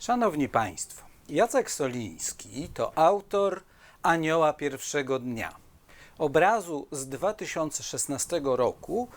Szanowni Państwo, Jacek Soliński to autor Anioła Pierwszego Dnia, obrazu z 2016 roku,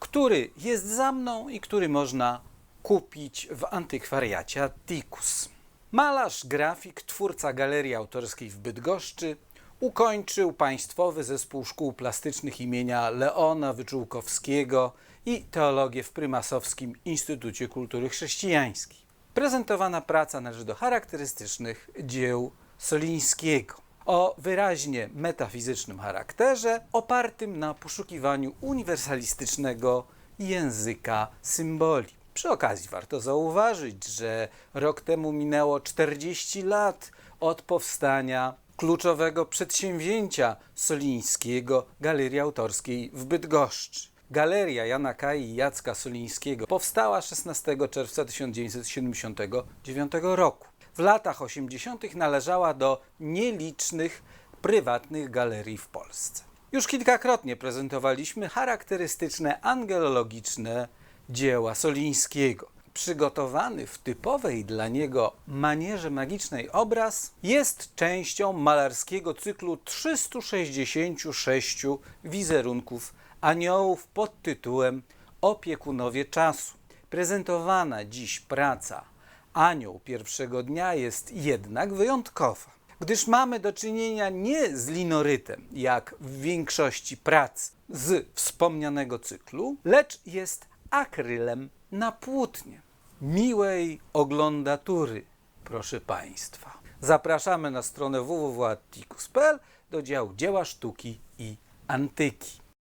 który jest za mną i który można kupić w antykwariacie Atticus. Malarz, grafik, twórca galerii autorskiej w Bydgoszczy ukończył Państwowy Zespół Szkół Plastycznych imienia Leona Wyczółkowskiego i teologię w Prymasowskim Instytucie Kultury Chrześcijańskiej. Prezentowana praca należy do charakterystycznych dzieł Solińskiego o wyraźnie metafizycznym charakterze, opartym na poszukiwaniu uniwersalistycznego języka symboli. Przy okazji warto zauważyć, że rok temu minęło 40 lat od powstania kluczowego przedsięwzięcia solińskiego Galerii Autorskiej w Bydgoszczy. Galeria Jana Kai i Jacka Solińskiego powstała 16 czerwca 1979 roku. W latach 80. należała do nielicznych prywatnych galerii w Polsce. Już kilkakrotnie prezentowaliśmy charakterystyczne angelologiczne dzieła Solińskiego. Przygotowany w typowej dla niego manierze magicznej obraz jest częścią malarskiego cyklu 366 wizerunków aniołów pod tytułem Opiekunowie czasu. Prezentowana dziś praca Anioł pierwszego dnia jest jednak wyjątkowa, gdyż mamy do czynienia nie z linorytem, jak w większości prac z wspomnianego cyklu, lecz jest akrylem na płótnie. Miłej oglądatury, proszę Państwa. Zapraszamy na stronę www.atticus.pl do działu dzieła sztuki i antyki.